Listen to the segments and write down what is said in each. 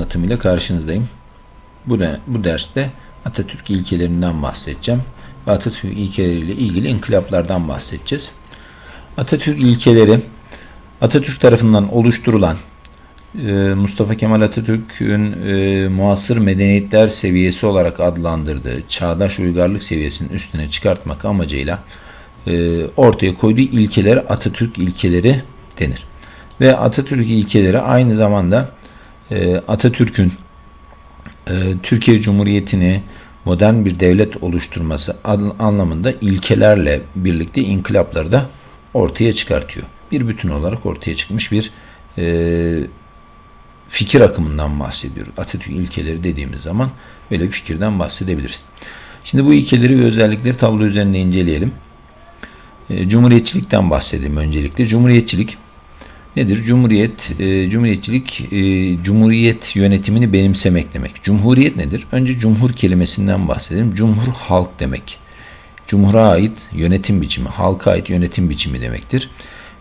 anlatımıyla karşınızdayım. Bu, de, bu derste Atatürk ilkelerinden bahsedeceğim. Ve Atatürk ilkeleriyle ilgili inkılaplardan bahsedeceğiz. Atatürk ilkeleri Atatürk tarafından oluşturulan e, Mustafa Kemal Atatürk'ün e, muasır medeniyetler seviyesi olarak adlandırdığı çağdaş uygarlık seviyesinin üstüne çıkartmak amacıyla e, ortaya koyduğu ilkeler Atatürk ilkeleri denir. Ve Atatürk ilkeleri aynı zamanda Atatürk'ün e, Türkiye Cumhuriyeti'ni modern bir devlet oluşturması anlamında ilkelerle birlikte inkılapları da ortaya çıkartıyor. Bir bütün olarak ortaya çıkmış bir e, fikir akımından bahsediyoruz. Atatürk ilkeleri dediğimiz zaman böyle bir fikirden bahsedebiliriz. Şimdi bu ilkeleri ve özellikleri tablo üzerinde inceleyelim. E, cumhuriyetçilikten bahsedeyim öncelikle. Cumhuriyetçilik nedir? Cumhuriyet, e, cumhuriyetçilik, e, cumhuriyet yönetimini benimsemek demek. Cumhuriyet nedir? Önce cumhur kelimesinden bahsedelim. Cumhur halk demek. Cumhura ait yönetim biçimi, halka ait yönetim biçimi demektir.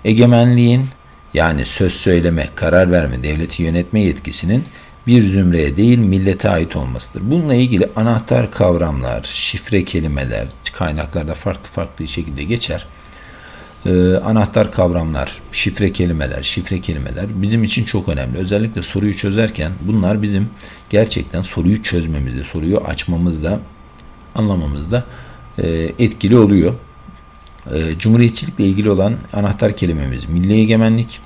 Egemenliğin yani söz söyleme, karar verme, devleti yönetme yetkisinin bir zümreye değil millete ait olmasıdır. Bununla ilgili anahtar kavramlar, şifre kelimeler kaynaklarda farklı farklı şekilde geçer e, anahtar kavramlar, şifre kelimeler, şifre kelimeler bizim için çok önemli. Özellikle soruyu çözerken bunlar bizim gerçekten soruyu çözmemizde, soruyu açmamızda, anlamamızda e, etkili oluyor. E, cumhuriyetçilikle ilgili olan anahtar kelimemiz milli egemenlik,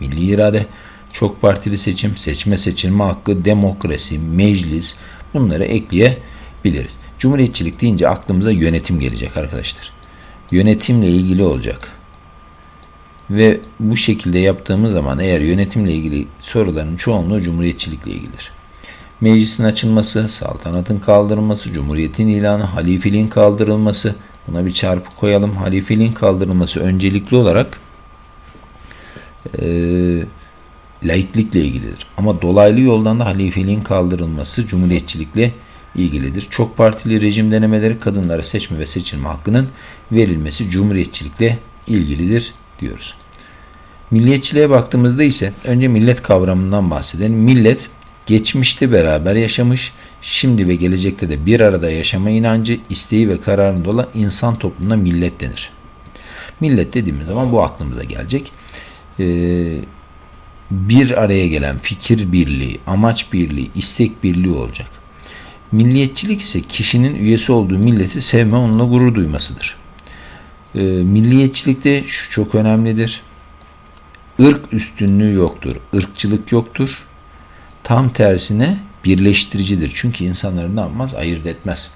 milli irade, çok partili seçim, seçme seçilme hakkı, demokrasi, meclis bunları ekleyebiliriz. Cumhuriyetçilik deyince aklımıza yönetim gelecek arkadaşlar yönetimle ilgili olacak. Ve bu şekilde yaptığımız zaman eğer yönetimle ilgili soruların çoğunluğu cumhuriyetçilikle ilgilidir. Meclisin açılması, saltanatın kaldırılması, cumhuriyetin ilanı, halifeliğin kaldırılması, buna bir çarpı koyalım. Halifeliğin kaldırılması öncelikli olarak e, laiklikle ilgilidir. Ama dolaylı yoldan da halifeliğin kaldırılması cumhuriyetçilikle ilgilidir. Çok partili rejim denemeleri kadınlara seçme ve seçilme hakkının verilmesi cumhuriyetçilikle ilgilidir diyoruz. Milliyetçiliğe baktığımızda ise önce millet kavramından bahsedelim. Millet geçmişte beraber yaşamış, şimdi ve gelecekte de bir arada yaşama inancı, isteği ve kararında olan insan toplumuna millet denir. Millet dediğimiz zaman bu aklımıza gelecek. Ee, bir araya gelen fikir birliği, amaç birliği, istek birliği olacak. Milliyetçilik ise kişinin üyesi olduğu milleti sevme, onunla gurur duymasıdır. E, milliyetçilikte şu çok önemlidir. Irk üstünlüğü yoktur, ırkçılık yoktur. Tam tersine birleştiricidir. Çünkü insanları ne yapmaz? Ayırt etmez.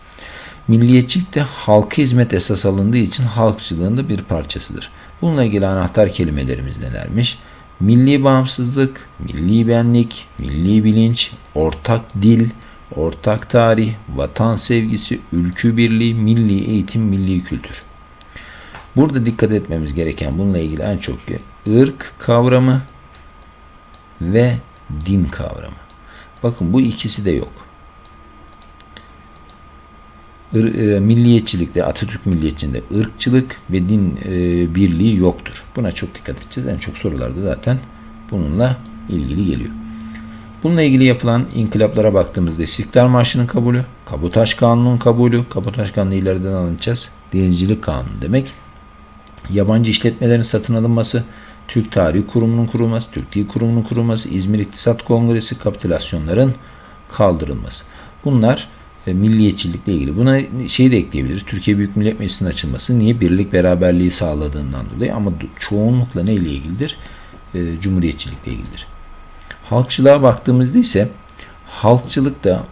Milliyetçilik de halka hizmet esas alındığı için halkçılığın da bir parçasıdır. Bununla ilgili anahtar kelimelerimiz nelermiş? Milli bağımsızlık, milli benlik, milli bilinç, ortak dil, ortak tarih, vatan sevgisi, ülkü birliği, milli eğitim, milli kültür. Burada dikkat etmemiz gereken bununla ilgili en çok ırk kavramı ve din kavramı. Bakın bu ikisi de yok. Ir, e, milliyetçilikte, Atatürk milliyetçiliğinde ırkçılık ve din e, birliği yoktur. Buna çok dikkat edeceğiz. En çok sorularda zaten bununla ilgili geliyor. Bununla ilgili yapılan inkılaplara baktığımızda İstiklal Marşı'nın kabulü, Kabutaş Kanunu'nun kabulü, Kabutaş Kanunu ileriden alınacağız. Denizcilik Kanunu demek. Yabancı işletmelerin satın alınması, Türk Tarihi Kurumu'nun kurulması, Türk Dil Kurumu'nun kurulması, İzmir İktisat Kongresi, kapitülasyonların kaldırılması. Bunlar e, milliyetçilikle ilgili. Buna şey de ekleyebiliriz. Türkiye Büyük Millet Meclisi'nin açılması niye birlik beraberliği sağladığından dolayı ama çoğunlukla neyle ilgilidir? E, cumhuriyetçilikle ilgilidir. Halkçılığa baktığımızda ise halkçılık da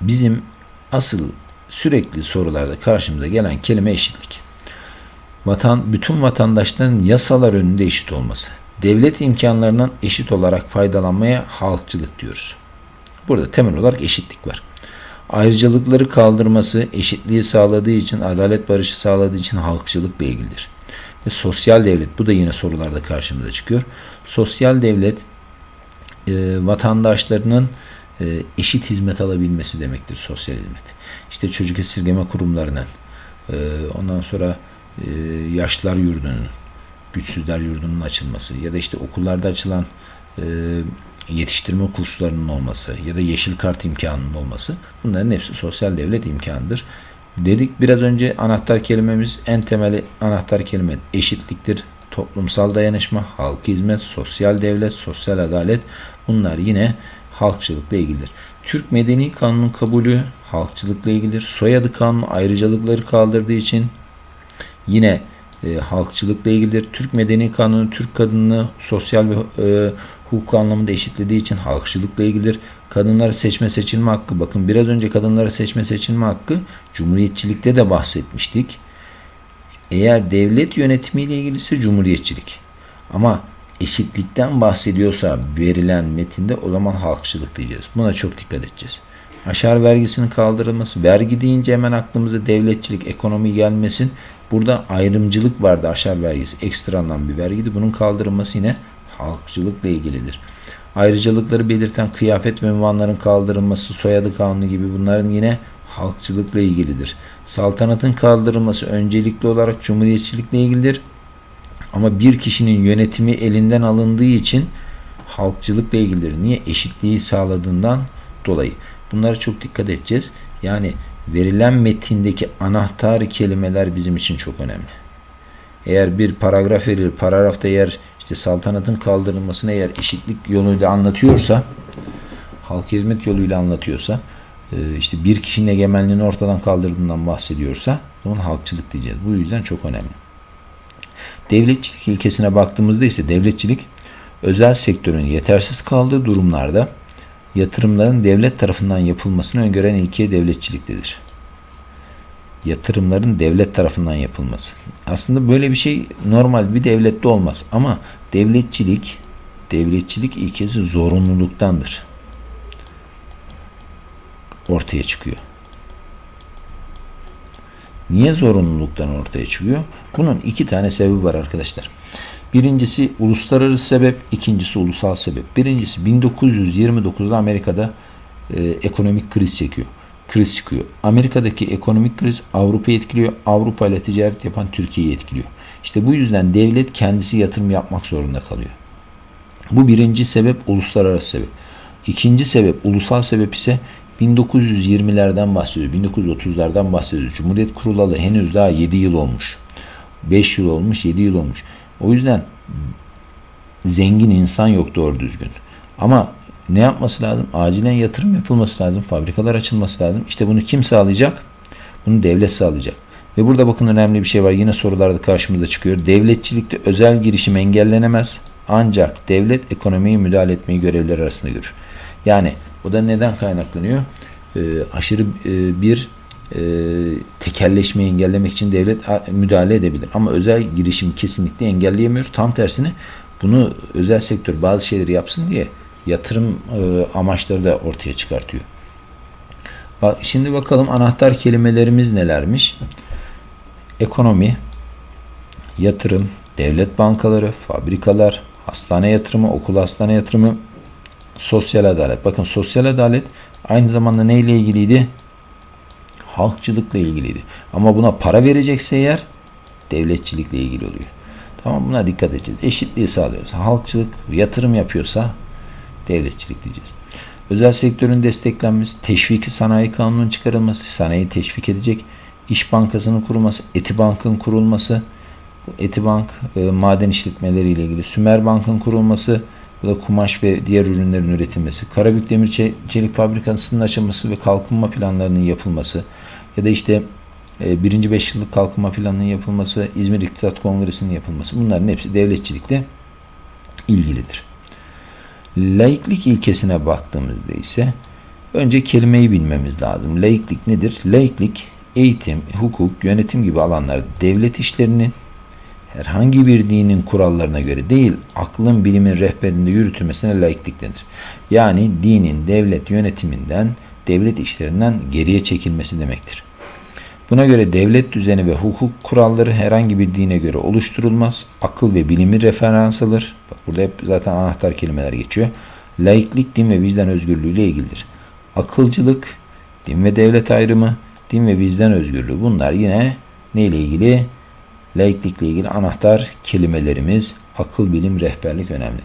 bizim asıl sürekli sorularda karşımıza gelen kelime eşitlik. Vatan, bütün vatandaşların yasalar önünde eşit olması. Devlet imkanlarından eşit olarak faydalanmaya halkçılık diyoruz. Burada temel olarak eşitlik var. Ayrıcalıkları kaldırması, eşitliği sağladığı için, adalet barışı sağladığı için halkçılıkla ilgilidir. Ve sosyal devlet, bu da yine sorularda karşımıza çıkıyor. Sosyal devlet e, vatandaşlarının e, eşit hizmet alabilmesi demektir sosyal hizmet. İşte çocuk esirgeme kurumlarının, e, ondan sonra e, yaşlılar yurdunun, güçsüzler yurdunun açılması ya da işte okullarda açılan e, yetiştirme kurslarının olması ya da yeşil kart imkanının olması bunların hepsi sosyal devlet imkanıdır. Dedik biraz önce anahtar kelimemiz en temeli anahtar kelime eşitliktir. Toplumsal dayanışma, halk hizmet, sosyal devlet, sosyal adalet bunlar yine halkçılıkla ilgilidir. Türk Medeni Kanunun kabulü halkçılıkla ilgilidir. Soyadı kanunu ayrıcalıkları kaldırdığı için yine e, halkçılıkla ilgilidir. Türk Medeni Kanunu Türk kadını sosyal ve e, hukuk anlamında eşitlediği için halkçılıkla ilgilidir. Kadınlara seçme seçilme hakkı bakın biraz önce kadınlara seçme seçilme hakkı cumhuriyetçilikte de bahsetmiştik. Eğer devlet yönetimiyle ilgilisi cumhuriyetçilik. Ama eşitlikten bahsediyorsa verilen metinde o zaman halkçılık diyeceğiz. Buna çok dikkat edeceğiz. Aşar vergisinin kaldırılması, vergi deyince hemen aklımıza devletçilik, ekonomi gelmesin. Burada ayrımcılık vardı aşar vergisi. Ekstradan bir vergiydi. Bunun kaldırılması yine halkçılıkla ilgilidir. Ayrıcalıkları belirten kıyafet ve ünvanların kaldırılması, soyadı kanunu gibi bunların yine halkçılıkla ilgilidir. Saltanatın kaldırılması öncelikli olarak cumhuriyetçilikle ilgilidir. Ama bir kişinin yönetimi elinden alındığı için halkçılıkla ilgilidir. Niye? Eşitliği sağladığından dolayı. Bunlara çok dikkat edeceğiz. Yani verilen metindeki anahtar kelimeler bizim için çok önemli. Eğer bir paragraf verilir, paragrafta eğer işte saltanatın kaldırılmasını eğer eşitlik yoluyla anlatıyorsa, halk hizmet yoluyla anlatıyorsa, e, işte bir kişinin egemenliğini ortadan kaldırdığından bahsediyorsa, onun halkçılık diyeceğiz. Bu yüzden çok önemli. Devletçilik ilkesine baktığımızda ise devletçilik özel sektörün yetersiz kaldığı durumlarda yatırımların devlet tarafından yapılmasını öngören ilke devletçiliktedir. Yatırımların devlet tarafından yapılması. Aslında böyle bir şey normal bir devlette olmaz ama devletçilik devletçilik ilkesi zorunluluktandır. Ortaya çıkıyor. Niye zorunluluktan ortaya çıkıyor? Bunun iki tane sebebi var arkadaşlar. Birincisi uluslararası sebep, ikincisi ulusal sebep. Birincisi 1929'da Amerika'da e, ekonomik kriz çekiyor. Kriz çıkıyor. Amerika'daki ekonomik kriz Avrupa'yı etkiliyor. Avrupa ile ticaret yapan Türkiye'yi etkiliyor. İşte bu yüzden devlet kendisi yatırım yapmak zorunda kalıyor. Bu birinci sebep uluslararası sebep. İkinci sebep ulusal sebep ise 1920'lerden bahsediyor. 1930'lardan bahsediyor. Cumhuriyet kurulalı henüz daha 7 yıl olmuş. 5 yıl olmuş, 7 yıl olmuş. O yüzden zengin insan yok doğru düzgün. Ama ne yapması lazım? Acilen yatırım yapılması lazım. Fabrikalar açılması lazım. İşte bunu kim sağlayacak? Bunu devlet sağlayacak. Ve burada bakın önemli bir şey var. Yine sorularda karşımıza çıkıyor. Devletçilikte özel girişim engellenemez. Ancak devlet ekonomiye müdahale etmeyi görevleri arasında görür. Yani o da neden kaynaklanıyor? E, aşırı e, bir e, tekelleşmeyi engellemek için devlet müdahale edebilir. Ama özel girişim kesinlikle engelleyemiyor. Tam tersine bunu özel sektör bazı şeyleri yapsın diye yatırım e, amaçları da ortaya çıkartıyor. Bak, şimdi bakalım anahtar kelimelerimiz nelermiş? Ekonomi, yatırım, devlet bankaları, fabrikalar, hastane yatırımı, okul hastane yatırımı, sosyal adalet. Bakın sosyal adalet aynı zamanda neyle ilgiliydi? Halkçılıkla ilgiliydi. Ama buna para verecekse eğer devletçilikle ilgili oluyor. Tamam buna dikkat edeceğiz. Eşitliği sağlıyorsa, halkçılık yatırım yapıyorsa devletçilik diyeceğiz. Özel sektörün desteklenmesi, teşviki sanayi kanunun çıkarılması, sanayi teşvik edecek, iş bankasının kurulması, eti bankın kurulması, Etibank e, maden işletmeleriyle ilgili, Sümer Bank'ın kurulması, bu da kumaş ve diğer ürünlerin üretilmesi, Karabük Demir Çelik Fabrikası'nın açılması ve kalkınma planlarının yapılması ya da işte e, birinci beş yıllık kalkınma planının yapılması, İzmir İktisat Kongresi'nin yapılması bunların hepsi devletçilikle ilgilidir. Laiklik ilkesine baktığımızda ise önce kelimeyi bilmemiz lazım. Laiklik nedir? Laiklik eğitim, hukuk, yönetim gibi alanlarda devlet işlerinin herhangi bir dinin kurallarına göre değil, aklın bilimin rehberinde yürütülmesine laiklik denir. Yani dinin devlet yönetiminden, devlet işlerinden geriye çekilmesi demektir. Buna göre devlet düzeni ve hukuk kuralları herhangi bir dine göre oluşturulmaz. Akıl ve bilimi referans alır. Bak burada hep zaten anahtar kelimeler geçiyor. Laiklik din ve vicdan özgürlüğü ile ilgilidir. Akılcılık, din ve devlet ayrımı, din ve vicdan özgürlüğü bunlar yine neyle ilgili? Laiklikle ilgili anahtar kelimelerimiz akıl, bilim, rehberlik önemli.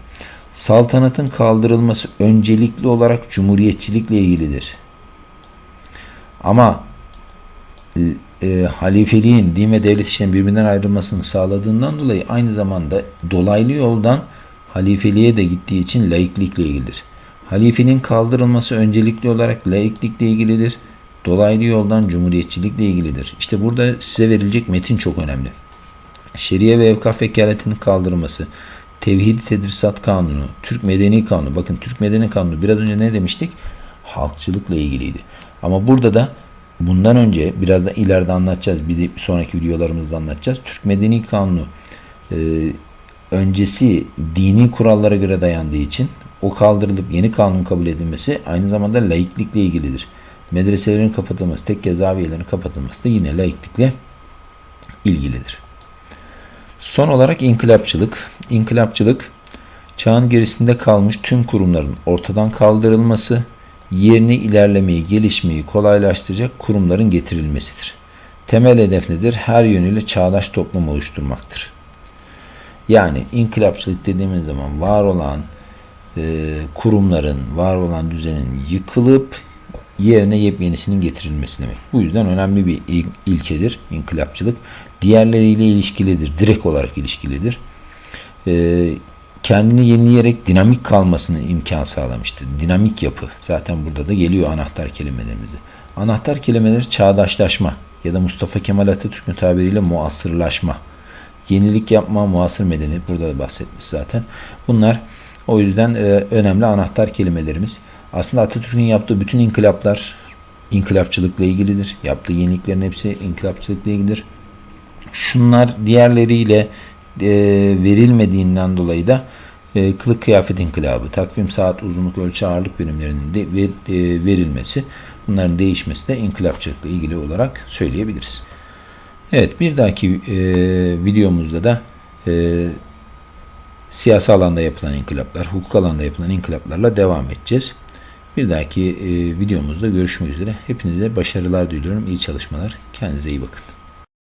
Saltanatın kaldırılması öncelikli olarak cumhuriyetçilikle ilgilidir. Ama e, halifeliğin din ve devlet işlerinin birbirinden ayrılmasını sağladığından dolayı aynı zamanda dolaylı yoldan halifeliğe de gittiği için laiklikle ilgilidir. Halifenin kaldırılması öncelikli olarak laiklikle ilgilidir. Dolaylı yoldan cumhuriyetçilikle ilgilidir. İşte burada size verilecek metin çok önemli. Şeriye ve evkaf vekaletinin kaldırılması, Tevhid Tedrisat Kanunu, Türk Medeni Kanunu. Bakın Türk Medeni Kanunu biraz önce ne demiştik? Halkçılıkla ilgiliydi. Ama burada da bundan önce biraz da ileride anlatacağız. Bir, sonraki videolarımızda anlatacağız. Türk Medeni Kanunu e, öncesi dini kurallara göre dayandığı için o kaldırılıp yeni kanun kabul edilmesi aynı zamanda laiklikle ilgilidir. Medreselerin kapatılması, tekke zaviyelerin kapatılması da yine laiklikle ilgilidir. Son olarak inkılapçılık. İnkılapçılık çağın gerisinde kalmış tüm kurumların ortadan kaldırılması, yerine ilerlemeyi, gelişmeyi kolaylaştıracak kurumların getirilmesidir. Temel hedef nedir? Her yönüyle çağdaş toplum oluşturmaktır. Yani inkılapçılık dediğimiz zaman var olan e, kurumların, var olan düzenin yıkılıp yerine yepyenisinin getirilmesi demek. Bu yüzden önemli bir il- ilkedir inkılapçılık. Diğerleriyle ilişkilidir, direkt olarak ilişkilidir. E, kendini yenileyerek dinamik kalmasını imkan sağlamıştır. Dinamik yapı. Zaten burada da geliyor anahtar kelimelerimizi. Anahtar kelimeler çağdaşlaşma ya da Mustafa Kemal Atatürk'ün tabiriyle muasırlaşma. Yenilik yapma, muasır medeniyet burada da bahsetmiş zaten. Bunlar o yüzden e, önemli anahtar kelimelerimiz. Aslında Atatürk'ün yaptığı bütün inkılaplar inkılapçılıkla ilgilidir. Yaptığı yeniliklerin hepsi inkılapçılıkla ilgilidir. Şunlar diğerleriyle e, verilmediğinden dolayı da e, kılık kıyafet inkılabı, takvim saat uzunluk ölçü ağırlık birimlerinin de ver, e, verilmesi, bunların değişmesi de inkılapçılıkla ilgili olarak söyleyebiliriz. Evet bir dahaki e, videomuzda da e, siyasi alanda yapılan inkılaplar, hukuk alanda yapılan inkılaplarla devam edeceğiz. Bir dahaki e, videomuzda görüşmek üzere. Hepinize başarılar diliyorum. İyi çalışmalar. Kendinize iyi bakın.